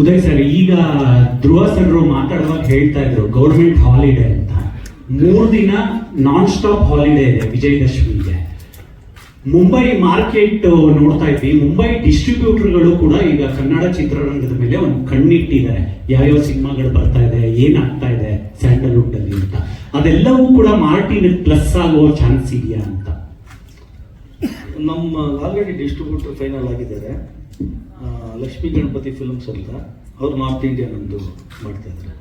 Uday sir, ಈಗ ಧ್ರುವ sir ಮಾತಾಡುವಾಗ ಹೇಳ್ತಾ ಇದ್ರು ಗೌರ್ಮೆಂಟ್ ಹಾಲಿಡೇ ಅಂತ. ಮೂರು ದಿನ ನಾನ್ ಸ್ಟಾಪ್ ಹಾಲಿಡೇ ಇದೆ ವಿಜಯದಶಮಿಗೆ. ಮುಂಬೈ ಮಾರ್ಕೆಟ್ ನೋಡ್ತಾ ಇದ್ವಿ. ಮುಂಬೈ ಡಿಸ್ಟ್ರಿಬ್ಯೂಟರ್ಗಳು ಕೂಡ ಈಗ ಕನ್ನಡ ಚಿತ್ರರಂಗದ ಮೇಲೆ ಒಂದು ಕಣ್ಣಿಟ್ಟಿದ್ದಾರೆ. ಯಾವ್ಯಾವ ಸಿನಿಮಾಗಳು ಬರ್ತಾ ಇದೆ, ಏನಾಗ್ತಾ ಇದೆ ಸ್ಯಾಂಡಲ್ವುಡ್ ಅಲ್ಲಿ ಅಂತ. ಅದೆಲ್ಲವೂ ಕೂಡ ಮಾರ್ಟಿನ್ ಪ್ಲಸ್ ಆಗೋ ಚಾನ್ಸ್ ಇದೆಯಾ ಅಂತ. ನಮ್ಮ ಆಲ್ರೆಡಿ ಡಿಸ್ಟ್ರಿಬ್ಯೂಟರ್ ಫೈನಲ್ ಆಗಿದ್ದಾರೆ. ಲಕ್ಷ್ಮೀ ಗಣಪತಿ ಫಿಲ್ಮ್ಸ್ ಅಂತ ಅವ್ರು ನಾರ್ತ್ ಇಂಡಿಯನ್ ಒಂದು ಮಾಡ್ತಾ ಇದ್ದಾರೆ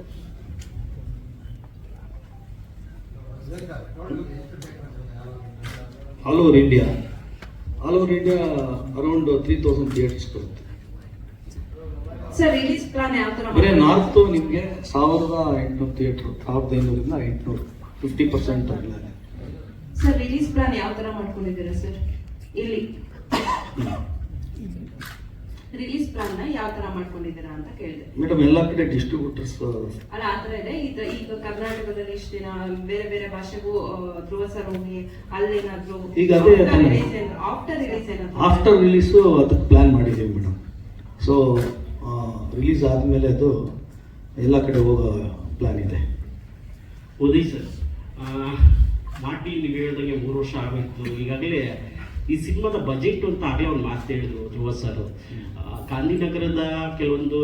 all over India all over India around three thousand theatres ಬರುತ್ತೆ. ಸರ್ ರಿಲೀಸ್ ಪ್ಲಾನ್ ಯಾವ ತರ ಬರೀ ನಾರ್ತು ನಿಮಗೆ ಸಾವಿರದ ಎಂಟುನೂರು ಥಿಯೇಟರ್ ಸಾವಿರದ ಐನೂರಿಂದ ಎಂಟುನೂರು ಫಿಫ್ಟಿ ಪರ್ಸೆಂಟ್ ಆಗಿದ್ದಾರೆ ಸರ್ ರಿಲೀಸ್ ಪ್ಲಾನ್ ಯಾವ ಥರ ಮಾಡ್ಕೊಂಡಿದ್ದೀರಾ ಸರ್ ಇಲ್ಲಿ. ರಿಲೀಸ್ ಪ್ಲಾನ್ನ ಯಾವ ತರ ಮಾಡ್ಕೊಂಡಿದ್ದೀರಾ ಅಂತ ಕೇಳಿದೆ. ಮೇಡಮ್ ಎಲ್ಲ ಕಡೆ ಡಿಸ್ಟ್ರಿಬ್ಯೂಟರ್ಸ್ ಅಲ್ಲ ಆತರ ಇದೆ. ಈಗ ಈಗ ಕರ್ನಾಟಕದಲ್ಲಿ ಇಷ್ಟು ದಿನ ಬೇರೆ ಬೇರೆ ಭಾಷೆಗೂ ಆ, ಧ್ರುವ ಸರ್ ಹೋಗಿ ಅಲ್ಲೇನಾದ್ರು ಈಗ ಅದೇ ಆಫ್ಟರ್ ರಿಲೀಸ್ ಏನಾದ್ರು ಆಫ್ಟರ್ ರಿಲೀಸು ಅದಕ್ಕೆ ಪ್ಲಾನ್ ಮಾಡಿದ್ದೀವಿ ಮೇಡಮ್. ಸೊ ರಿಲೀಸ್ ಆದಮೇಲೆ ಅದು ಎಲ್ಲ ಕಡೆ ಹೋಗೋ ಪ್ಲಾನ್ ಇದೆ. ಓದಿ ಸರ್. ಮಾಟಿ ನೀವು ಹೇಳ್ದಂಗೆ ಮೂರು ವರ್ಷ ಆಗಿತ್ತು ಈಗಾಗಲೇ ಈ ಸಿನಿಮಾದ ಬಜೆಟ್ ಅಂತ ಆಗಲೇ ಒಂದು ಮಾತು ಹೇಳಿದ್ರು ಧ್ರುವ ಸರ್ ಗಾಂಧಿನಗರದ ಕೆಲವೊಂದು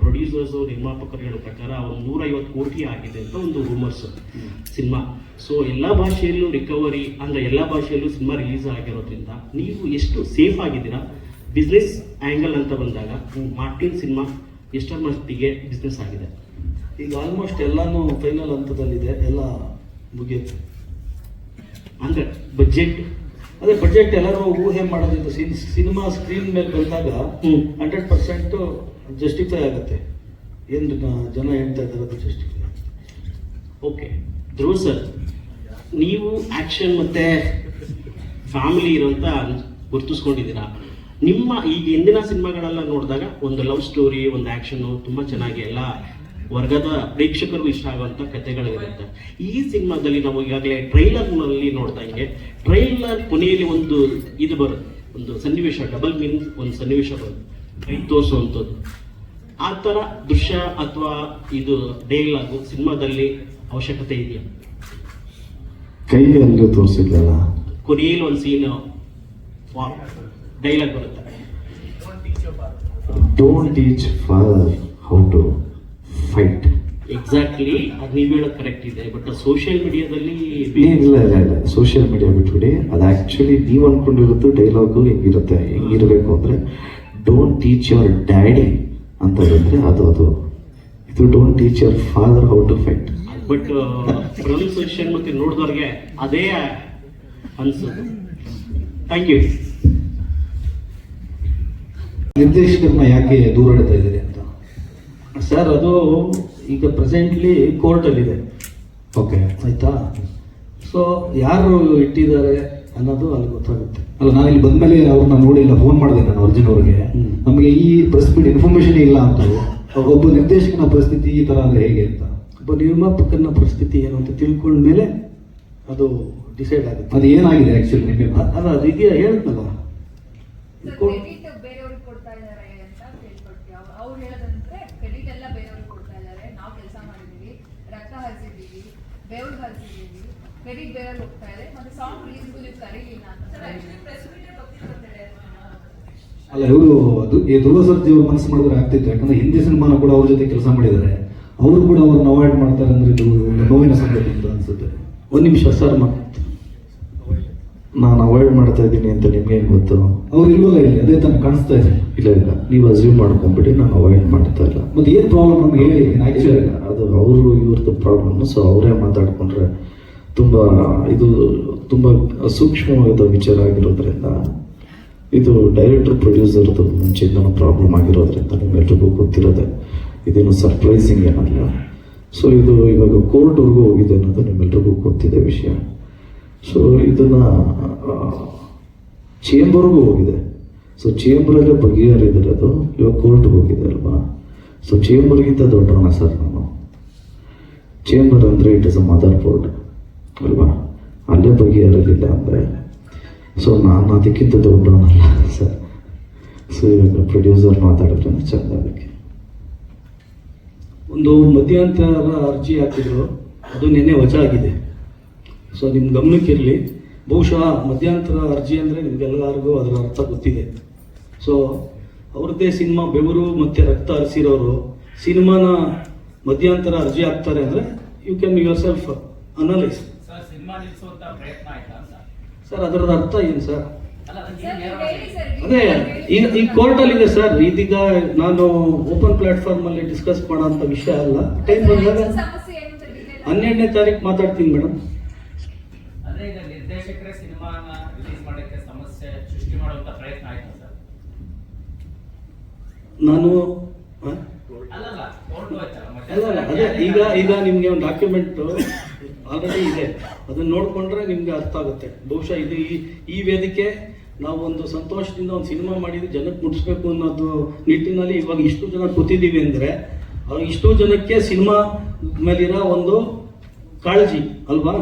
ಪ್ರೊಡ್ಯೂಸರ್ಸು ನಿರ್ಮಾಪಕರು ಹೇಳೋ ಪ್ರಕಾರ ಒಂದು ನೂರೈವತ್ತು ಕೋಟಿ ಆಗಿದೆ ಅಂತ ಒಂದು ರೂಮರ್ಸ್ ಸಿನಿಮಾ. ಸೊ ಎಲ್ಲ ಭಾಷೆಯಲ್ಲೂ ರಿಕವರಿ ಅಂದರೆ ಎಲ್ಲ ಭಾಷೆಯಲ್ಲೂ ಸಿನಿಮಾ ರಿಲೀಸ್ ಆಗಿರೋದ್ರಿಂದ ನೀವು ಎಷ್ಟು ಸೇಫ್ ಆಗಿದ್ದೀರಾ? ಬಿಸ್ನೆಸ್ ಆ್ಯಂಗಲ್ ಅಂತ ಬಂದಾಗ ಮಾರ್ಟಿನ್ ಸಿನಿಮಾ ಎಷ್ಟರ ಮಟ್ಟಿಗೆ ಬಿಸ್ನೆಸ್ ಆಗಿದೆ? ಈಗ ಆಲ್ಮೋಸ್ಟ್ ಎಲ್ಲನೂ ಫೈನಲ್ ಹಂತದಲ್ಲಿದೆ ಎಲ್ಲ ಮುಗಿಯುತ್ತೆ. ಅಂದರೆ ಬಜೆಟ್ ಅದೇ ಬಜೆಟ್ ಎಲ್ಲರೂ ಊಹೆ ಮಾಡೋದ್ರಿಂದ ಸಿನ್ ಸಿನಿಮಾ ಸ್ಕ್ರೀನ್ ಮೇಲೆ ಬಂದಾಗ. ಹಂಡ್ರೆಡ್ ಪರ್ಸೆಂಟು ಜಸ್ಟಿಫೈ ಆಗುತ್ತೆ. ಏನು ಜನ ಹೇಳ್ತಾ ಇದ್ದಾರೆ ಅದು ಜಸ್ಟಿಫೈ ಓಕೆ ಧ್ರುವ ಸರ್ ನೀವು ಆ್ಯಕ್ಷನ್ ಮತ್ತು ಫ್ಯಾಮಿಲಿ ಇರೋಂಥ ಗುರ್ತಿಸ್ಕೊಂಡಿದ್ದೀರಾ? ನಿಮ್ಮ ಈಗ ಹಿಂದಿನ ಸಿನಿಮಾಗಳೆಲ್ಲ ನೋಡಿದಾಗ ಒಂದು ಲವ್ ಸ್ಟೋರಿ ಒಂದು ಆ್ಯಕ್ಷನು ತುಂಬ ಚೆನ್ನಾಗಿ ಎಲ್ಲ ವರ್ಗದ ಪ್ರೇಕ್ಷಕರು ಇಷ್ಟ ಆಗುವಂಥ ಕಥೆಗಳಿರುತ್ತೆ. ಈ ಸಿನಿಮಾದಲ್ಲಿ ನಾವು ಈಗಾಗಲೇ ಟ್ರೈಲರ್ನಲ್ಲಿ ನೋಡ್ದಂಗೆ ಟ್ರೈಲರ್ ಕೊನೆಯಲ್ಲಿ ಒಂದು ಇದು ಬರುತ್ತೆ. ಒಂದು ಸನ್ನಿವೇಶ ಡಬಲ್ ಮೀನಿಂಗ್ ಒಂದು ಸನ್ನಿವೇಶ ಬರುತ್ತೆ. ಕೈ ತೋರಿಸುವಂಥದ್ದು. ಆ ಥರ ದೃಶ್ಯ ಅಥವಾ ಇದು ಡೈಲಾಗ್ ಸಿನಿಮಾದಲ್ಲಿ ಅವಶ್ಯಕತೆ ಇದೆಯಾ? ಕೈಯಲ್ಲೂ ತೋರಿಸಿದ್ಲಲ್ಲ ಕೊನೆಯಲ್ಲಿ ಒಂದು ಸೀನ್ ಡೈಲಾಗ್ ಬರುತ್ತೆ. Don't teach for how to fight exactly ಅದು ನೀವು ಹೇಳೋದು ಕರೆಕ್ಟ್ ಇದೆ ಬಟ್ ಸೋಷಿಯಲ್ ಮೀಡಿಯಾದಲ್ಲಿ ಇಲ್ಲ ಇಲ್ಲ ಇಲ್ಲ. ಸೋಷಿಯಲ್ ಮೀಡಿಯಾ ಬಿಟ್ಬಿಡಿ. ಅದು ಆ್ಯಕ್ಚುಲಿ ನೀವು ಅನ್ಕೊಂಡಿರೋದು ಡೈಲಾಗು ಹೆಂಗಿರುತ್ತೆ? ಹೆಂಗಿರಬೇಕು ಅಂದರೆ ಡೋಂಟ್ ಟೀಚ್ ಯುವರ್ ಡ್ಯಾಡಿ ಅಂತ ಹೇಳಿದ್ರೆ ಅದು ಅದು. ಇದು don't teach your father how to fight but pronunciation ಮತ್ತೆ ನೋಡಿದವ್ರಿಗೆ ಅದೇ ಅನ್ಸುತ್ತೆ. ಥ್ಯಾಂಕ್ ಯು ನಿರ್ದೇಶಕರನ್ನ ಯಾಕೆ ದೂರ ಇಡ್ತಾ ಇದ್ದೀರಿ? ಸರ್ ಅದು ಈಗ ಪ್ರೆಸೆಂಟ್ಲಿ ಕೋರ್ಟಲ್ಲಿದೆ ಓಕೆ ಆಯ್ತಾ? ಸೊ ಯಾರು ಇಟ್ಟಿದ್ದಾರೆ ಅನ್ನೋದು ಅಲ್ಲಿ ಗೊತ್ತಾಗುತ್ತೆ. ಅಲ್ಲ ನಾನು ಇಲ್ಲಿ ಬಂದ್ಮೇಲೆ ಅವ್ರನ್ನ ನೋಡಿಲ್ಲ ಫೋನ್ ಮಾಡಿದೆ ನಾನು ಅರ್ಜುನ್ ಅವ್ರಿಗೆ. ನಮಗೆ ಈ ಪ್ರೆಸ್ ಮೀಟ್ ಇನ್ಫಾರ್ಮೇಶನ್ ಇಲ್ಲ ಅಂತ ಒಬ್ಬ ನಿರ್ದೇಶಕನ ಪರಿಸ್ಥಿತಿ ಈ ತರ ಅಂದರೆ ಹೇಗೆ ಅಂತ. ಒಬ್ಬ ನಿರ್ಮಾಪಕನ ಪರಿಸ್ಥಿತಿ ಏನು ಅಂತ ತಿಳ್ಕೊಂಡ್ಮೇಲೆ ಅದು ಡಿಸೈಡ್ ಆಗುತ್ತೆ. ಅದು ಏನಾಗಿದೆ ಆ್ಯಕ್ಚುಲಿ ನಿಮಗೆ? ಅಲ್ಲ ಅದು ಇದೆಯಾ? ಹೇಳಿದ್ನಲ್ಲ ಅವ್ರು ಹೇಳೋದಂದ್ರೆ ಕ್ರೆಡಿಟ್ ಎಲ್ಲ ಬೇರೆಯವ್ರಿಗೆ ಕೊಡ್ತಾ ಇದ್ದಾರೆ. ನಾವು ಕೆಲಸ ಮಾಡಿದೀವಿ ರಕ್ತ ಹರಿಸಿದ್ದೀವಿ ಬೇವ್ರಿಗೆ ಹರಿಸಿದ್ದೀವಿ ಕ್ರೆಡಿಟ್ ಬೇರೆಯವ್ರಿಗೆ ಹೋಗ್ತಾ ಇದೆ. ಮತ್ತೆ ಸಾಂಗ್ ರಿಲೀಸ್ಗೂ ನೀವು ಕರೀಲಿಲ್ಲ ಅಂತ. ಅಲ್ಲ ಇವರು ಈ ಧ್ರುವ ಸರ್ಜಿ ಅವ್ರ ಮನಸ್ಸು ಮಾಡಿದ್ರೆ ಆಗ್ತಿತ್ತು. ಯಾಕಂದ್ರೆ ಹಿಂದಿ ಸಿನಿಮಾನ ಕೂಡ ಅವ್ರ ಜೊತೆ ಕೆಲಸ ಮಾಡಿದ್ದಾರೆ. ಅವರು ಕೂಡ ಅವ್ರನ್ನ ಅವಾಯ್ಡ್ ಮಾಡ್ತಾರೆ ಅಂದ್ರೆ ಇದು ಒಂದು ನೋವಿನ ಸಂಗತಿ ಅಂತ ಅನ್ಸುತ್ತೆ. ಒಂದು ನಿಮಿಷ ಸರ್ ಮತ್ತೆ ನಾನು ಅವಾಯ್ಡ್ ಮಾಡ್ತಾ ಇದ್ದೀನಿ ಅಂತ ನಿಮ್ಗೆ ಗೊತ್ತು? ಅವ್ರು ಇಲ್ವಲ್ಲ ಇಲ್ಲಿ ಅದೇ ತನಕ ಕಾಣಿಸ್ತಾ ಇದೆ. ಇಲ್ಲ ಇಲ್ಲ. ನೀವು ಅಸ್ಯೂಮ್ ಮಾಡ್ಕೊಂಬಿಡಿ ನಾನು ಅವಾಯ್ಡ್ ಮಾಡ್ತಾ ಇಲ್ಲ. ಮತ್ತೆ ಏನು ಪ್ರಾಬ್ಲಮ್ ನಮ್ಗೆ? ಹೇಳಿ ಆ್ಯಕ್ಚುಲಿ ಅದು ಅವರು ಇವ್ರದ್ದು ಪ್ರಾಬ್ಲಮ್ ಸೊ ಅವರೇ ಮಾತಾಡ್ಕೊಂಡ್ರೆ ತುಂಬ ಇದು ತುಂಬ ಸೂಕ್ಷ್ಮವಾದ ವಿಚಾರ ಆಗಿರೋದ್ರಿಂದ ಇದು ಡೈರೆಕ್ಟರ್ ಪ್ರೊಡ್ಯೂಸರ್ದು ಮುಂಚೆಯಿಂದ ಪ್ರಾಬ್ಲಮ್ ಆಗಿರೋದ್ರಿಂದ ನಿಮ್ಮೆಲ್ರಿಗೂ ಗೊತ್ತಿರೋದೆ. ಇದೇನು ಸರ್ಪ್ರೈಸಿಂಗ್ ಏನಲ್ಲ. ಸೊ ಇದು ಇವಾಗ ಕೋರ್ಟ್ವರೆಗೂ ಹೋಗಿದೆ ಅನ್ನೋದು ನಿಮ್ಮೆಲ್ರಿಗೂ ಗೊತ್ತಿದೆ ವಿಷಯ. ಸೊ ಇದನ್ನ ಚೇಂಬರ್ಗೂ ಹೋಗಿದೆ. ಸೊ ಚೇಂಬರಲ್ಲೇ ಬಗೆಹರಿದಿರೋದು ಇವಾಗ ಕೋರ್ಟ್ಗೆ ಹೋಗಿದೆ ಅಲ್ವಾ? ಸೊ ಚೇಂಬರ್ಗಿಂತ ದೊಡ್ಡವನ ಸರ್ ನಾನು. ಚೇಂಬರ್ ಅಂದರೆ it is a mother board ಅಲ್ವಾ? ಅಲ್ಲೇ ಬಗೆಹರಿಲಿಲ್ಲ ಅಂದರೆ. ಸೊ ನಾನು ಅದಕ್ಕಿಂತ ದೊಡ್ಡವನಲ್ಲ ಸರ್. ಸೊ ಇವಾಗ ಪ್ರೊಡ್ಯೂಸರ್ ಮಾತಾಡಿದ್ರೆ ಚೆಂದ ಅದಕ್ಕೆ. ಒಂದು ಮಧ್ಯಂತರ ಅರ್ಜಿ ಹಾಕಿದ್ರು. ಅದು ನಿನ್ನೆ ವಜಾ ಆಗಿದೆ ಸೊ ನಿಮ್ಮ ಗಮನಕ್ಕಿರಲಿ ಬಹುಶಃ ಮಧ್ಯಂತರ ಅರ್ಜಿ ಅಂದರೆ ನಿಮ್ಗೆಲ್ಲರಿಗೂ ಅದರ ಅರ್ಥ ಗೊತ್ತಿದೆ. ಸೊ ಅವ್ರದ್ದೇ ಸಿನಿಮಾ ಬೆವರು ಮತ್ತು ರಕ್ತ ಹರಿಸಿರೋರು ಸಿನಿಮಾನ ಮಧ್ಯಂತರ ಅರ್ಜಿ ಹಾಕ್ತಾರೆ ಅಂದರೆ you can yourself analyse sir cinema ನಿಲ್ಲಿಸುವಂತ ಪ್ರಯತ್ನ ಆಯ್ತಾ ಸರ್ ಅದರದ ಅರ್ಥ ಏನು ಸರ್ ಅಲ್ಲ ಸರ್, ನೀವು ನೀವು ಸರ್, ಅದೇ ಈ ಈಗ ಈ ಕೋರ್ಟಲ್ಲಿ ಇದೆ ಸರ್ ಇದೀಗ ನಾನು ಓಪನ್ ಪ್ಲಾಟ್ಫಾರ್ಮ್ ಅಲ್ಲಿ ಡಿಸ್ಕಸ್ ಮಾಡೋ ವಿಷಯ ಅಲ್ಲ. ಟೈಮ್ ಬಂದಾಗ ಹನ್ನೆರಡನೇ ತಾರೀಕು ಮಾತಾಡ್ತೀನಿ ಮೇಡಮ್ ಅಂದ್ರೆ ಈಗ ನಿರ್ದೇಶಕರೇ ಸಿನಿಮಾನ ರಿಲೀಸ್ ಮಾಡಕ್ಕೆ ಸಮಸ್ಯೆ ಸೃಷ್ಟಿ ಮಾಡುವಂತ ಪ್ರಯತ್ನ ಆಯ್ತಾ ಸರ್ ನಾನು ಅಲ್ಲ ಅದೇ, ಈಗ ಈಗ ನಿಮಗೆ ಒಂದು ಡಾಕ್ಯುಮೆಂಟ್ ಆಲ್ರೆಡಿ ಇದೆ. ಅದನ್ನ ನೋಡ್ಕೊಂಡ್ರೆ ನಿಮಗೆ ಅರ್ಥ ಆಗುತ್ತೆ. ಬಹುಶಃ ಇದು ಈ ಈ ವೇದಿಕೆ ನಾವು ಒಂದು ಸಂತೋಷದಿಂದ ಒಂದು ಸಿನಿಮಾ ಮಾಡಿದ್ರೆ ಜನಕ್ಕೆ ಮುಟ್ಟಿಸ್ಬೇಕು ಅನ್ನೋದು ನಿಟ್ಟಿನಲ್ಲಿ ಇವಾಗ ಇಷ್ಟು ಜನ ಕೂತಿದ್ದೀವಿ ಅಂದರೆ ಇಷ್ಟು ಜನಕ್ಕೆ ಸಿನಿಮಾ ಮೇಲಿರೋ ಒಂದು ಕಾಳಜಿ, ಅಲ್ವಾ?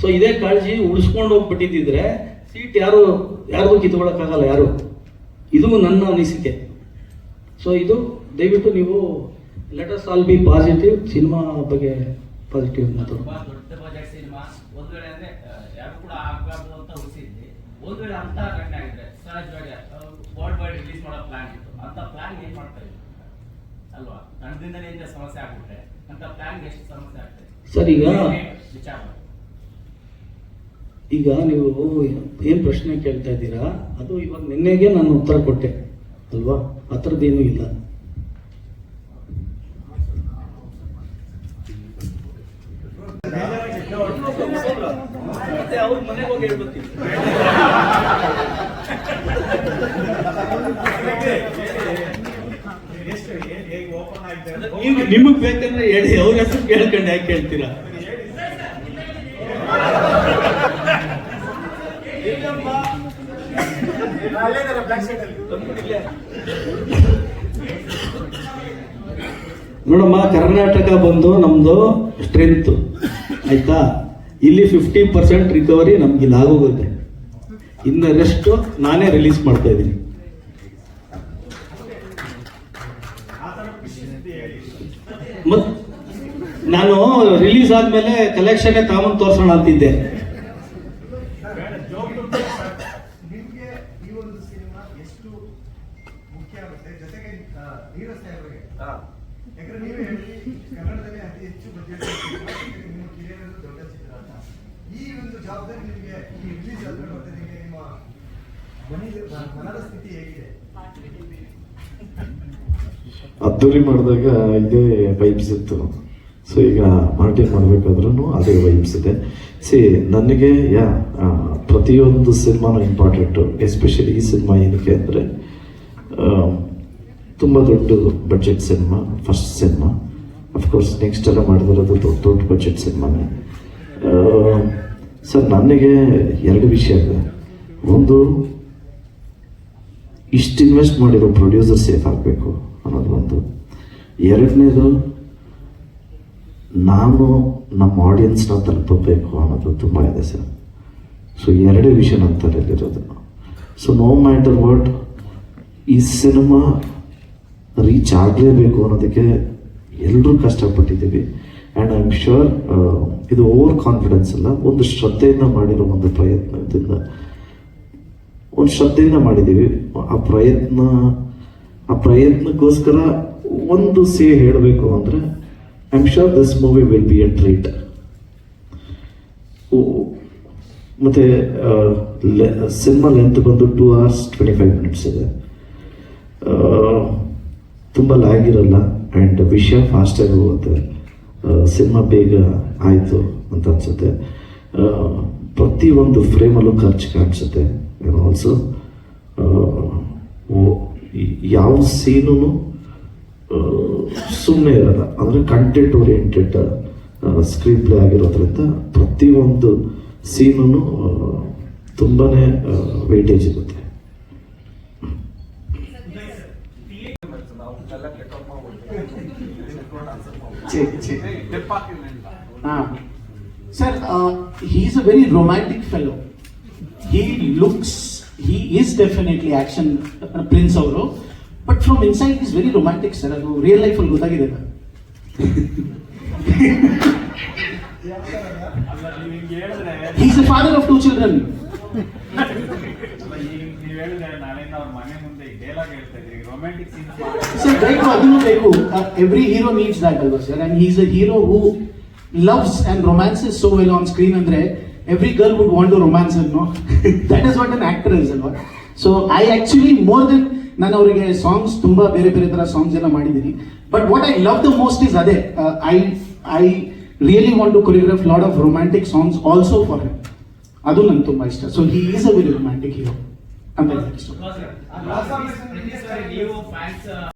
ಸೊ ಇದೇ ಕಾಳಜಿ ಉಳಿಸ್ಕೊಂಡು ಹೋಗ್ಬಿಟ್ಟಿದ್ದಿದ್ರೆ, ಸೀಟ್ ಯಾರು, ಯಾರಿಗೂ ಕಿತ್ಕೊಳ್ಳೋಕ್ಕಾಗಲ್ಲ ಯಾರು? ಇದು ನನ್ನ ಅನಿಸಿಕೆ. ಸೊ ಇದು ದಯವಿಟ್ಟು ನೀವು let's all be positive cinema ಬಗ್ಗೆ ಪಾಸಿಟಿವ್ ಮಾತು. ಸರ್ ಈಗ ಈಗ ನೀವು ಏನು ಪ್ರಶ್ನೆ ಕೇಳ್ತಾ ಇದ್ದೀರಾ? ಅದು ಇವಾಗ ನಿನ್ನೆಗೆ ನಾನು ಉತ್ತರ ಕೊಟ್ಟೆ. ಅಲ್ವಾ? ಆ ಥರದ್ದೇನೂ ಇಲ್ಲ. ನಿಮಗ್ ಬೇಕಂದ್ರೆ ಹೇಳಿ ಅವ್ರ ಹೆಸರು ಕೇಳ್ಕೊಂಡು ಯಾಕೆ ಕೇಳ್ತೀರಾ? ನೋಡಮ್ಮ, ಕರ್ನಾಟಕ ಬಂದು ನಮ್ದು ಸ್ಟ್ರೆಂತ್ ಆಯ್ತಾ? ಇಲ್ಲಿ ಫಿಫ್ಟಿ ಪರ್ಸೆಂಟ್ ರಿಕವರಿ ನಮ್ಗೆ ಇಲ್ಲಿ ಆಗೋಗುತ್ತೆ. ಇನ್ನು ರೆಸ್ಟ್ ನಾನೇ ರಿಲೀಸ್ ಮಾಡ್ತಾ ಇದ್ದೀನಿ. ನಾನು ರಿಲೀಸ್ ಆದ್ಮೇಲೆ ಕಲೆಕ್ಷನ್ ತಾಮನ್ ತೋರ್ಸೋಣ ಅಂತಿದ್ದೆ ನಿಮ್ಗೆ ಈ ಒಂದು ಸಿನಿಮಾ ಎಷ್ಟು ಮುಖ್ಯ ಜೊತೆಗೆ ಆ, ನೀರಜ್ ಸಾಹೇಬ್ರಿಗೆ. ಯಾಕಂದ್ರೆ ನೀವೇ ಹೇಳಿ ಕನ್ನಡದಲ್ಲಿ ಅತಿ ಹೆಚ್ಚು ಬಜೆಟ್ ನಿಮ್ಮ ಕಿರಿಯರಲ್ಲೂ ದೊಡ್ಡ ಚಿತ್ರ ಅಂತ. ಈ ಒಂದು ಜವಾಬ್ದಾರಿ ನಿಮಗೆ ಈ ರಿಲೀಸ್ ಆದ್ಮೇಲೆ ಮತ್ತೆ ನಿಮಗೆ ನಿಮ್ಮ ಮನೆಯ ಮನದ ಸ್ಥಿತಿ ಹೇಗಿದೆ? ಅದ್ದೂರಿ ಮಾಡಿದಾಗ ಇದೇ ವೈಬ್ಸ್ ಇತ್ತು. ಸೊ ಈಗ ಮಾರ್ಟಿನ್ ಮಾಡಬೇಕಾದ್ರೂ ಅದೇ ವೈಬ್ಸ್ ಇದೆ. ಸಿ ನನಗೆ ಯಾ ಪ್ರತಿಯೊಂದು ಸಿನಿಮಾನು ಇಂಪಾರ್ಟೆಂಟು ಎಸ್ಪೆಷಲಿ ಈ ಸಿನಿಮಾ ಏನಕ್ಕೆ ಅಂದರೆ ತುಂಬ ದೊಡ್ಡ budget cinema first cinema of course next ಎಲ್ಲ ಮಾಡಿದಿರೋದು ದೊಡ್ಡ ದೊಡ್ಡ ಬಜೆಟ್ ಸಿನಿಮಾನೇ ಸರ್ ನನಗೆ ಎರಡು ವಿಷಯ ಇದೆ. ಒಂದು, ಇಷ್ಟು ಇನ್ವೆಸ್ಟ್ ಮಾಡಿರೋ ಪ್ರೊಡ್ಯೂಸರ್ ಸೇಫ್ ಆಗಬೇಕು ಅನ್ನೋದು ಒಂದು. ಎರಡನೇದು, ನಾನು ನಮ್ಮ ಆಡಿಯನ್ಸ್ನ ತಲುಪಬೇಕು ಅನ್ನೋದು ತುಂಬ ಇದೆ ಸರ್ ಸೊ ಎರಡೇ ವಿಷಯ ನನ್ನ ತಲೆಯಲ್ಲಿರೋದು. ಸೊ ನೋ ಮ್ಯಾಟರ್ ವಾಟ್ ಈ ಸಿನಿಮಾ ರೀಚ್ ಆಗಲೇಬೇಕು ಅನ್ನೋದಕ್ಕೆ ಎಲ್ಲರೂ ಕಷ್ಟಪಟ್ಟಿದ್ದೀವಿ. ಆ್ಯಂಡ್ ಐ ಆಮ್ ಶ್ಯೂರ್ ಇದು ಓವರ್ ಕಾನ್ಫಿಡೆನ್ಸ್ ಅಲ್ಲ, ಒಂದು ಶ್ರದ್ಧೆಯಿಂದ ಮಾಡಿರೋ ಒಂದು ಪ್ರಯತ್ನದಿಂದ, ಒಂದು ಶ್ರದ್ಧೆಯಿಂದ ಮಾಡಿದ್ದೀವಿ. ಆ ಪ್ರಯತ್ನ, ಆ ಪ್ರಯತ್ನಕ್ಕೋಸ್ಕರ ಒಂದು ಸೇ ಹೇಳಬೇಕು ಅಂದರೆ I am sure this movie will be a treat ಮತ್ತು ಸಿನಿಮಾ ಲೆಂತ್ ಬಂದು two hours twenty five minutes ಇದೆ. ತುಂಬ ಲ್ಯಾಗ್ ಇರಲ್ಲ ಆ್ಯಂಡ್ ವಿಷಯ ಫಾಸ್ಟಾಗಿ ಹೋಗುತ್ತೆ. ಸಿನಿಮಾ ಬೇಗ ಆಯಿತು ಅಂತ ಅನಿಸುತ್ತೆ. ಪ್ರತಿಯೊಂದು ಫ್ರೇಮಲ್ಲೂ ಖರ್ಚು ಕಾಣಿಸುತ್ತೆ. ಆಲ್ಸೋ ಯಾವ ಸೀನು ಸುಮ್ಮನೆ ಇರೋಲ್ಲ. ಅಂದರೆ ಕಂಟೆಂಟ್ ಓರಿಯೆಂಟೆಡ್ ಸ್ಕ್ರೀನ್ ಪ್ಲೇ ಆಗಿರೋದ್ರಿಂದ ಪ್ರತಿಯೊಂದು ಸೀನು ತುಂಬಾ ವೇಟೇಜ್ ಇರುತ್ತೆ. Sir, he is a very romantic fellow he looks he is definitely action uh, ಅವರು. But from inside is very romantic sir ಅದು ರಿಯಲ್ ಲೈಫಲ್ಲಿ ಗೊತ್ತಾಗಿದೆ of two children. ಅಲ್ಲ ಈಗ ನೀವು ಹೇಳಿದ್ರೆ ನಾಳೆಯಿಂದ ಅವ್ರ ಮನೆ ಮುಂದೆ ಡೇಲಾಗ್ ಹೇಳ್ತಾ ಇದ್ರಿ ರೊಮ್ಯಾಂಟಿಕ್ ಸೀನ್ಸ್ ಬೇಕು ಅದನ್ನು ಬೇಕು ಎವ್ರಿ ಹೀರೋ ನೀಡ್ಸ್ ದಾಟ್ ಅಲ್ವಾ sir and he's a hero who loves and romances so well on screen ಅಂದ್ರೆ every girl would want to romance ಅನ್ನೋ that is what an actor is ಅಲ್ವಾ so I actually more than ನಾನು ಅವರಿಗೆ songs ತುಂಬಾ ಬೇರೆ ಬೇರೆ ತರ songs ಎಲ್ಲ ಮಾಡಿದ್ದೀನಿ. But what I love the most is ಅದೇ I I really want to choreograph lot of romantic songs also for him ಅದು ನಂಗೆ ತುಂಬಾ ಇಷ್ಟ. So he is a very romantic hero ಅಂತ